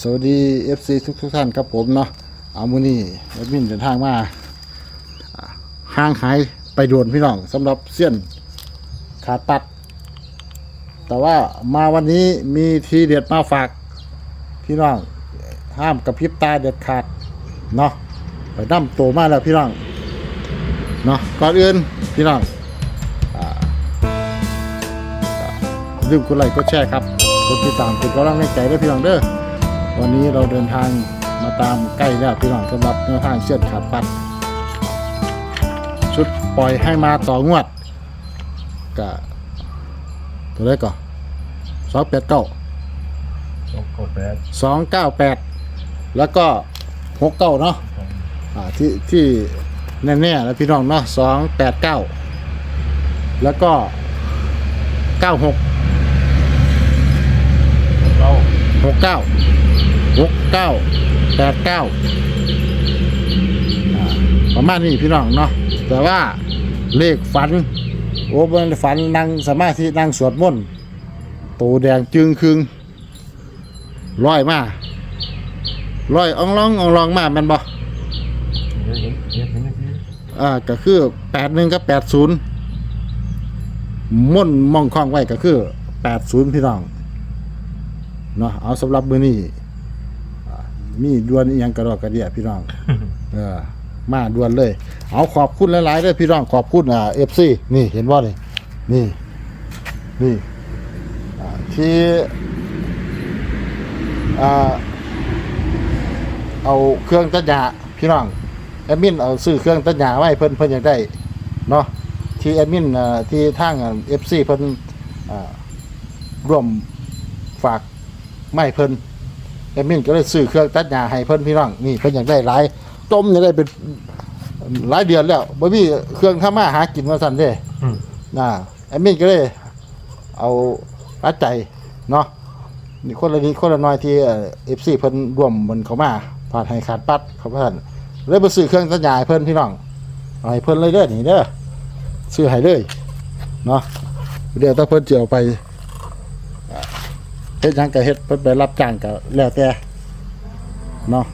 สวัสดี FC ทุกทุกๆท่านครับผมเนาะเอามือนี้แอดมินเดินทางมาห่างหายไปโดนพี่น้องสำหรับเสี้ยนขาตัด แต่ว่ามาวันนี้มีทีเด็ดมาฝากพี่น้องห้ามกระพริบตาเด็ดขาดเนาะไปนั่มโตมาแล้วพี่น้องเนาะก่อนอื่นพี่น้องอลืมกดไลค์กดแชร์ครับกดติดตามกดกำลังใจด้วยพี่น้องเด้อ วันนี้เราเดินทางมาตามใกล้แล้วพี่น้องสำหรับแนวทางเชือดขาดปัด ชุดปล่อยให้มาต่องวดกับตัวเลขก่อนสองแปดเก้าสองเก้าแปดสองเก้าแปดแล้วก็หกเก้าเนาะอ่าที่ที่แน่ๆแล้วพี่น้องเนาะสองแปดเก้าแล้วก็เก้าหกเก้าหกเก้า หกเก้าแปดเก้าประมาณนี้พี่น้องเนาะแต่ว่าเลขฝัน โอ้เป็นฝันนั่งสมาธินั่งสวดมนต์ตูแดงจึงครึงร้อยมาร้อยอ่องร้องอ่องร้องมามันบ่อ่าก็คือแปดหนึ่งกับแปดศูนย์ม่นมองคล้องไว้ก็คือแปดศูนย์พี่น้องเนาะเอาสำหรับมือนี้ มีดวนอีหยังกระดอกกระเดียพี่น้อง เออ มาด่วนเลย เอาขอบคุณหลายๆเด้อพี่น้องขอบคุณอ่าเอฟซีนี่เห็นว่านี่นี่นี่อ่าที่อ่าเอาเครื่องตัดหญ้าพี่น้องแอดมินเอาซื้อเครื่องตัดหญ้าไว้เพิ่นเพิ่นอยากได้เนาะที่แอดมินอ่าที่ทางเอฟซีเพิ่นอ่าร่วมฝากไม่เพิ่น แอดมินก็เลยซื้อเครื่องตัดหญ้าให้เพิ่นพี่น้องนี่เพิ่นอยากได้หลายต้มอยากได้เป็นหลายเดือนแล้วบ่มีเครื่องทำมาหากินมาสั่นเด้อืม น่ะแอดมินก็เลยเอาปัจจัยเนาะนี่คนละนิดคนละน้อยที่เอฟซีเพิ่นร่วมมันเขามาผ่านให้ขาดปัดเขาเพิ่นเลยไปซื้อเครื่องตัดหญ้าให้เพิ่นพี่น้องเอาให้เพิ่นเลยเด้อนี่เด้อซื้อให้เลยเนาะเดี๋ยวถ้าเพิ่นจะเอาไปอ่า เฮ็ดหยังก็เฮ็ดเพิ่นไปรับจ้างก็แล้วแต่เนาะ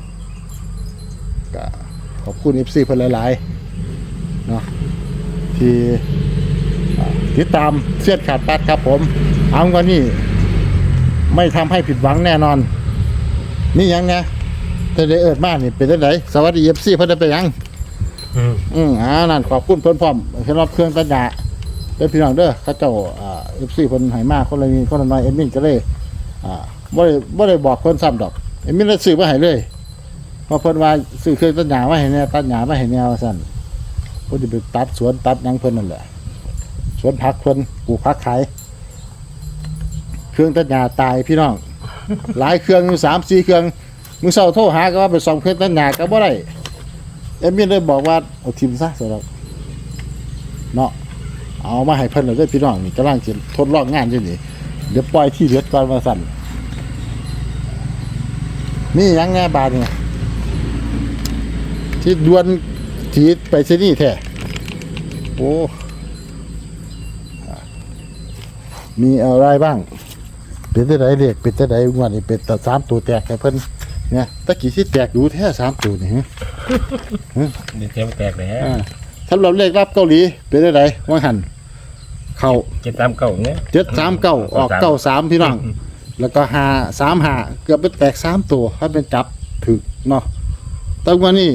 ก็ขอบคุณ FC เพิ่นหลายๆเนาะที่อ่าติดตามเสียดขาดปัดครับผมเอากันนี่ไม่ทำให้ผิดหวังแน่นอน นี่ยังไงแต่ได้เอิดมานี่เป็นได้ไหนสวัสดี FC เพิ่นได้ไปยัง อืมอืมอ่านั่นขอบคุณเพิ่นพร้อมเห็นว่าเครื่องตัดหญ้าเด้อพี่น้องเด้อเขาเจ้าอ่า FC เพิ่นให้มาคนละนี้คนละน้อยเอ็มมินก็เลย อ่าบ่ได้บ่ได้บอกเพิ่นซ้ำดอกเอ็มมินเลยซื้อมาให้เลยพราเพิ่นว่าซื้อเครื่องตัดหญ้ามาให้แน่ตัดหญ้ามาให้แนวาซั่นเพิ่นสิไปตัดสวนตัดหยังเพิ่นนั่นแหละสวนผักเพิ่นปลูกผักขายเครื่องตัดหญ้าตายพี่น้อง หลายเครื่องอยู่3 4เครื่องมื้อเช้าโทรหาก็ว่าไปซ่อมเครื่องตัดหญ้าก็บ่ได้เอ็มมินเลยบอกว่าเอาทิมซะสำหรับเนาะเอามาให้เพิ่นเลยเด้อพี่น้องนี่กำลังจะทดลองงานอยู่นี่ เดี๋ยวปล่อยที่เด็ดก่อนมาสั่นนี่ยังไงบาดเนี่ยที่ดวนถีไปซนี่แท้โอ้มีอะไรบ้าง เป็นแต่ไหนเรียกเป็นแต่ไหนงวดนี้เป็นแต่สามตัวแตกให้เพิ่นเนี่ยตะกี้ที่แตกดูแท้สามตัวนี่ฮะเดี๋ยวเทียมแตกเลยฮะอ่าสำหรับเลขรับเกาหลีเป็นได้ไรว่าหัน เข่าเจ็ดสามเก้าเนี่ย เจ็ดสามเก้าออกเก้าสามพี่น้องแล้วก็หาสามหาเกือบเป็นแตกสามตัวถ้าเป็นจับถึกเนาะแต่วันนี้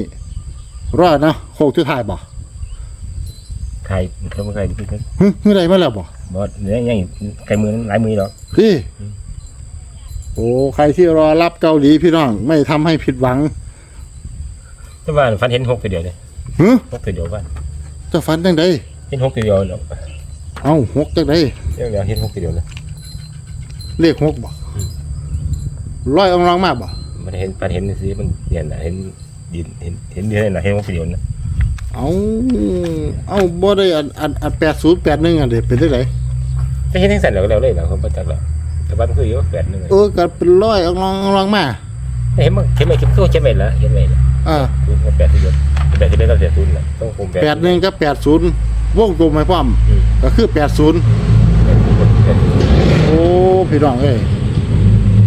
รอดนะโคกที่ถ่ายบ่ใครเขาไม่ใครดิพี่ฮึเมื่อไรมาแล้วบ่บอสเนี่ยยังไกลมือหลายมือหรอกพี่โอ้ใครที่รอรับเกาหลีพี่น้องไม่ทำให้ผิดหวังแต่ว่าฟันเห็นหกตัวเดียวเลยฮึหกตัวเดียวฟันเจะฟันจังไดเห็นหกตัวเดียวเนาะ เอ้าหกจังไดเดี๋ยวเดี๋ยวเห็นหกตัวเดียวเลยเลขหกบ่ร้อยอองรองมากบ่มันเห็นฟันเห็นสิมันเนี่ยนะเห็นดินเห็นเห็นเดือนนะเห็นหกตัวเดียวนะเอาเอาบ่ได้อันอันอันแปดศูนย์แปดหนึ่งอันเด็เป็นได้ไหนจะเห็นทั้งสันแล้วก็แล้วเลยนะเขาประจักษ์แล้วแต่ว่ามันคืออยู่แปดหนึ่งเออก็เป็นร้อยอองรองอองรองมาเห็นมั้งเห็นไหมเห็นตัวเห็นไหมละเห็นไหมละอ่าศูนย์กับแปดตัวเดียวแปดที่ได้ก็เสียศูนย์ละต้องคงแปดแปดหนึ่งกับแปดศูนย์ วงกลมให้พร้อมอืม ก็คือแปดศูนย์แปดศูนย์แปดศูนย์โอ้พี่น้องเอ้ย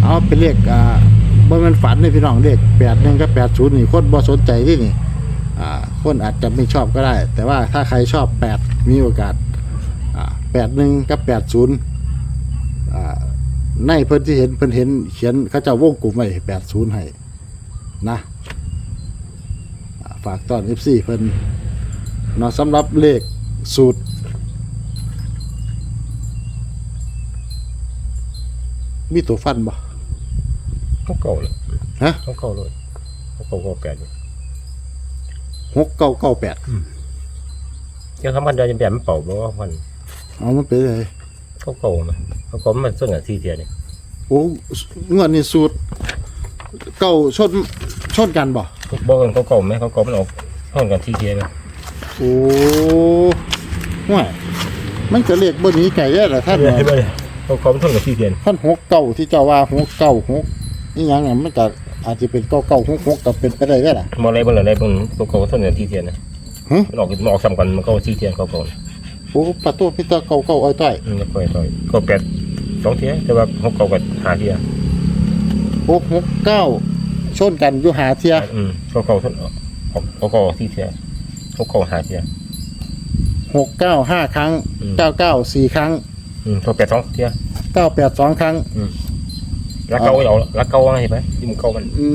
เอาเป็นเลขอ่าบ่แมันฝันนี่พี่น้องเด็กแปดหนึ่งกับแปดศูนย์นี่คนบ่สนใจที่นี่อ่าคนอาจจะไม่ชอบก็ได้ แต่ว่าถ้าใครชอบแปดมีโอกาสอ่าแปดหนึ่งกับแปดศูนย์อ่าในเพิ่นที่เห็นเพิ่นเห็นเขียนเขาเจะวงกลุ่มไว้แปดศูนย์ให้นะอ่าฝากตอน FC เพิ่น เนาะสำหรับเลข สูตร มีตัวฟันบ่เขาเก่าเลยฮะเขาเก่าเลยเขาเก่าก็แปดอยู่หกเก้าเก้าแปดยังทำพันเดียวจะแบบมันเป่าเพราะว่ามันเอามันไปเลยเขาเก่ามาเขาเก่ามันส่วนกับที่เทียนี่โอ้งวดนี้สูตร เก้าชนชนกันบ่บอกกันเขาเก่าไหมเขาเก่ามันออกส่วนกับที่เทียนะโอ้ ห่วยมันจะเลขเบอร์นี้ไก่ได้เหรอท่านเห็นไหมเขาเก่ามันส่วนกับที่เทียนท่านหกเก้าที่เจ้าว่าหกเก้าหกนี่ยังอะมันก็อาจจะเป็นเก้าเก้าหกหกกับเป็นไปได้ได้ล่ะมองอะไรบ้างอะไรบ้างเขาเก่าส่วนกับที่เทียนนะฮะมันออกมันออกซ้ำกันมันก็ที่เทียนเขาเก่าโอ้ประตูพิตาเก้าเก้าอ้อยต้อยอืมก็ไปต่อยก็แปดสองเทียแต่ว่าเขาเก่ากับหาเทียโอ้หกเก้าชนกันอยู่หาเทียอืมเขาเก่าส่วนออกเขาเก่าที่เทียเขาเก่าหาเทีย หกเก้าห้าครั้งอืม เก้าเก้าสี่ครั้งอืมเขาแปดสองเทียเก้าแปดสองครั้ง รักเก่าเอารักเก่าว่าไงไหมยิ่งเก่ามันอื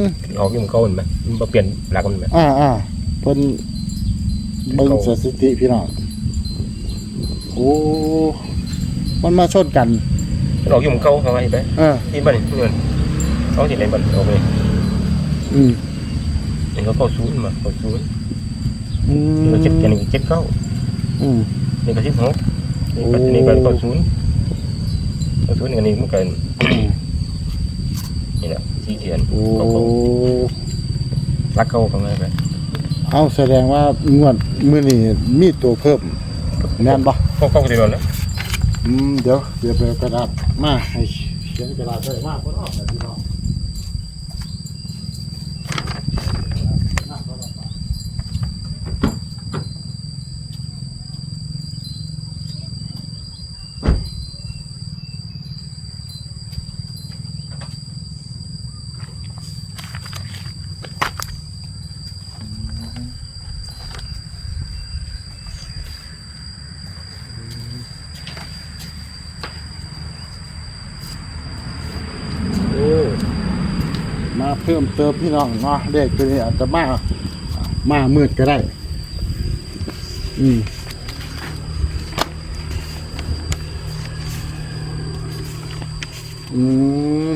มออกยิ่งเก่ามันไหมมันบ่เปลี่ยนรักมันไหมอ่าอ่าเพิ่นเบิ่งสถิติพี่น้องโอ้มันมาชนกัน มันออกยิ่งเก่าเขาไงไหมเออนี่บ้านนี่มันเขาที่ไหนบ้านออกไปอืมเห็นเขาเข้าศูนย์มาเข้าศูนย์ อืนี่มก็เจ็ดอันนี้เจ็ดเก้าอืม นี่ก็สิบหกนี่ก็โอ้ นี่ก็เข้าศูนย์เข้าศูนย์อันนี้มันกันนี่แหละสี่เทียนโอ้เขาเขารักเก่าเขาไงไหมเอาแสดงว่างวดมื้อนี้มีตัวเพิ่มแม่นบ่เขาเขาจะโดนนะอืมเดี๋ยวเดี๋ยวไปเอากระดาษมาให้เขียนกระดาษได้มากเพิ่นออกแต่พี่น้องโอ้มาเพิ่มเติมพี่น้องเนาะเลขตัวนี้อาจจะมามามืดก็ได้ อืมอืม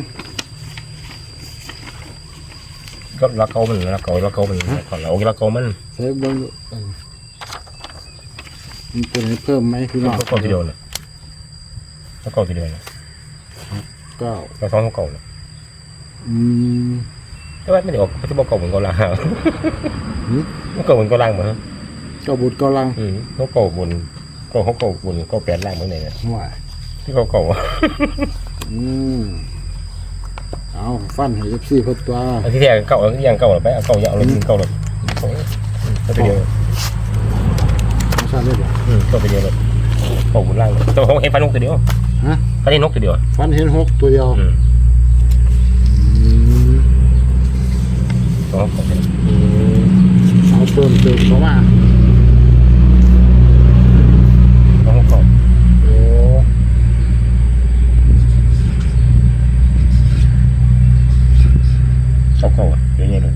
ก็รักเก่ามันรักเก่ารักเก่ามันก่อนเรารักเก่ามันใช้เบิ้งดูเออมีตัวไหนเพิ่มไหมพี่น้องเขาเก่าทีเดียวเลยเขาเก่าทีเดียวเลยเก้าเราซ้อมเขาเก่าเลยอืม แต่ว่าไม่ได้ออกเขาจะบอกเก่าเหมือนเก่าล่างหืม มันเก่าเหมือนเก่าล่างเหมือนเก้าบุตรเก้าลังอืมเขาเก่าบนก็เขาเก่าบนก็แปดล่างเหมือนไหนเนี่ยห่วยที่เขาเก่าอืมเอาฟันให้เอฟซีเพิ่นตัวอันที่แท้เก่าอันที่ยังเก่าหรอไปเอาเก่าอย่าเอาเลยเก่าเลยก็ไปเดียวไม่ใช่เลยบ่ อืมก็ไปเดียวเลยเก่าบนล่างเลยแต่เขาเห็นฟันนกตัวเดียวฮะ ฟันนี่นกตัวเดียวฟันเห็นหกตัวเดียว อืม อืม เขาเก่าเป็เอาเติมเติมเข้ามาเขาเก่าโอ้เขาเก่าเดี๋ยวนี้เลย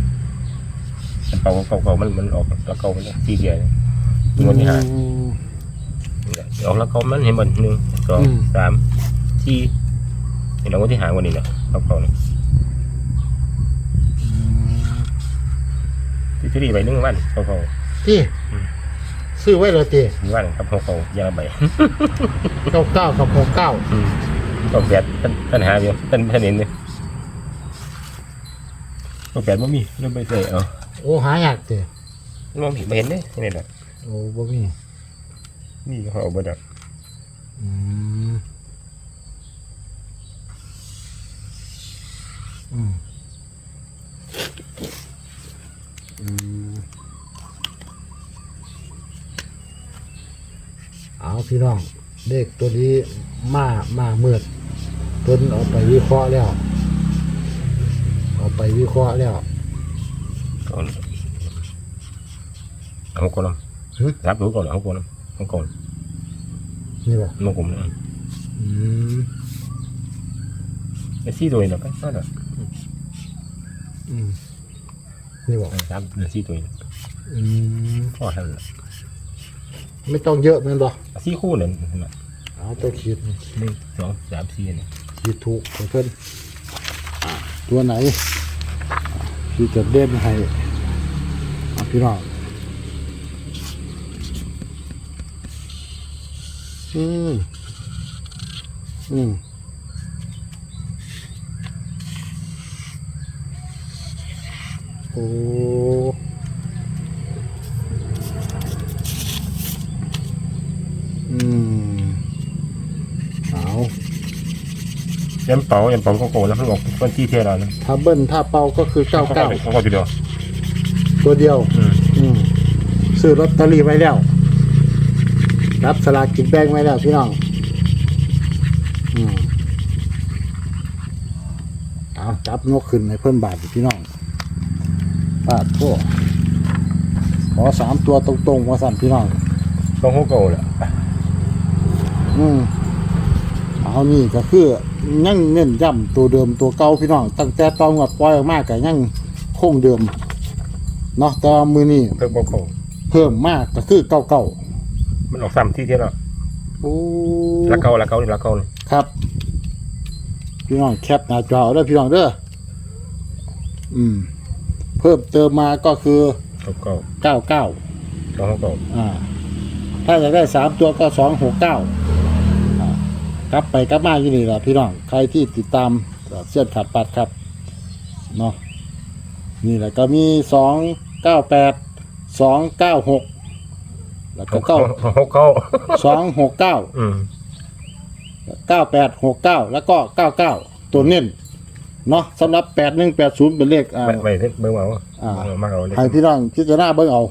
เก่าเก่าเก่ามันมันออกแล้วเก่ามันสีเดียวมันนี่หาอืมอกแล้วเขามันเห็นมันหนึ่งสองสามสี่นี่เราก็ที่หาวันนี้เนี่ยเขาเขาเนี่ย ที่ที่ดีไปหนึ่งวันเขาเขาที่อืมซื้อไว้เลยตีวันครับเขาเขายาใบเก้าเก้ากับหกเก้าก็แปดปัญหาเดียวปัญหาเห็นเลยก็แปดไม่มีเริ่มไปใส่เอาโอ้หายากตีมองเห็นไม่เห็นเลยนี่แหละโอ้บ่มีนี่เขาเอาไปดับอืมอืมอืมเอา พี่น้องเลขตัวนี้มามาเมือดเพิ่นเอาไปวิเคราะห์แล้วไปวิเคราะห์แล้วก่อนเอาก่อนนะหึรับรู้ก่อนเอาก่อนนะเอาก่อนนี่ป่ะมากลมนะอืมไอ้ซี่ตัวนี้นะก็ได้อืมนี่ป่ะรับไอ้ซี่ตัวนี้อืมพอทันละ ไม่ต้องเยอะแม่นบ่ซี่คู่เนี่ยนะเอาตัวขีดหนึ่งสองสามสี่เนี่ยขีดถูกให้เพิ่นอ่าตัวไหนอ่าที่จะเด่นให้อ่าพี่น้องอืมอืมโอ้อืมเอา ยันเป่ายันเป่าก็โกนแล้วมันออกวันที่เท่าเรานะถ้าเบิ้ลถ้าเป่าก็คือเก้าเก้าเขาก็ทีเดียวตัวเดียวอืมอืมซื้อลอตเตอรี่ไว้แล้ว รับสลากกินแบ่งไว้แล้วพี่น้องอืมเอาจับนกขึ้นในเพิ่นบาทดิพี่น้องปาดพวกขอสามตัวตรงๆมาสั่นพี่น้องต้องหัวโกนแหละอืมเอานี่ก็คือ ยังเน้นย้ำตัวเดิมตัวเก่าพี่น้องตั้งแต่ตอนงวดปล่อยออกมาก็ยังคงเดิมเนาะแต่ว่ามือนี้เพิ่มโกนเพิ่มมากก็คือเก่าเก่ามันออกซ้ำที่เท่าเราๆโอ้ละเกาละเกานี่ละเกานี่ครับ พี่น้องแคปหน้าจอเอาเด้อพี่น้องเด้ออืม เพิ่มเติมมาก็คือเกาเกาเก้าเก้าต้องหัวโกนอ่า ถ้าอยากได้สามตัวก็สองหกเก้า กลับไปกลับมาอยู่นี่แหละพี่น้องใครที่ติดตามเส้นขาดปัดครับเนาะนี่แหละก็มีสองเก้าแปดสองเก้าหกแล้วก็เก้าหัวเกาสองหกเก้าอืมเก้าแปดหกเก้าแล้วก็เก้าเก้าตัวเน้นเนาะสำหรับแปดหนึ่งแปดศูนย์เป็นเลขอ่าไปไปเบิ่งเอาอ่ามากเอาเลยให้พี่น้องพิจารณาเบิ่งเอา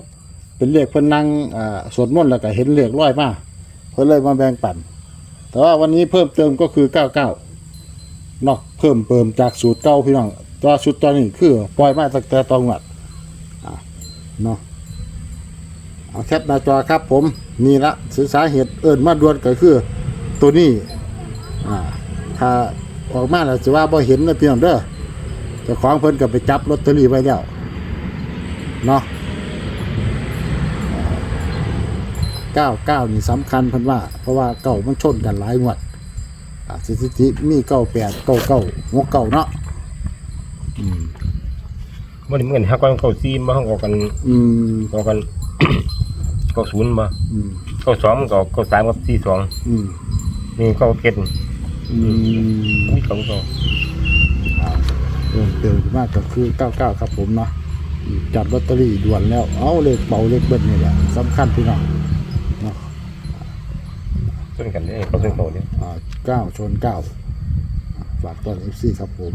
เป็นเลขเพิ่นนั่งอ่าสวดมนต์แล้วก็เห็นเลขร้อยมาเพิ่นเลยมาแบ่งปัน แต่ว่าวันนี้เพิ่มเติมก็คือเก้าเก้าเนาะเพิ่มเติมจากสูตรเก่าพี่น้องตัวสูตรตอนนี้คือปล่อยมาตั้งแต่ตอนวัดเนาะเอาแคปหน้าจอครับผมนี่ละสือสาเหตุเอิ้นมาด่วนก็คือ ตัวนี้อ่าถ้าออกมาแล้วสิว่าบ่เห็นนะพี่น้องเด้อเจ้าของเพิ่นก็ไปจับลอตเตอรี่ไว้แล้วเนาะ เก้าเก้านี่สำคัญเพิ่นว่า เพราะว่าเก้ามันชนกันหลายงวดอ่าสถิติมีเก้าแปดเก้าเก้าหกเก้าเนาะอืมมันเหมือนฮักกันเกาซีมาห้องออกกันอืมออกกันเกาศูนย์มาอืมเกาสองมันก็เกาสามกับสี่สองอืมนี่เกาเก็ดอืมนี่เกาเกาอ่าเพิ่มเติมมากก็คือเก้าเก้าครับผมเนาะอืมจับลอตเตอรี่ด่วนแล้ว เอาเลขเป่าเลขเบิ้ลนี่แหละสำคัญพี่น้องเนาะ ชนกันเลยเขาเป็นโกาเนี่ยอ่าเก้าชนเก้าอ่าฝากต้อนเอฟซีครับผม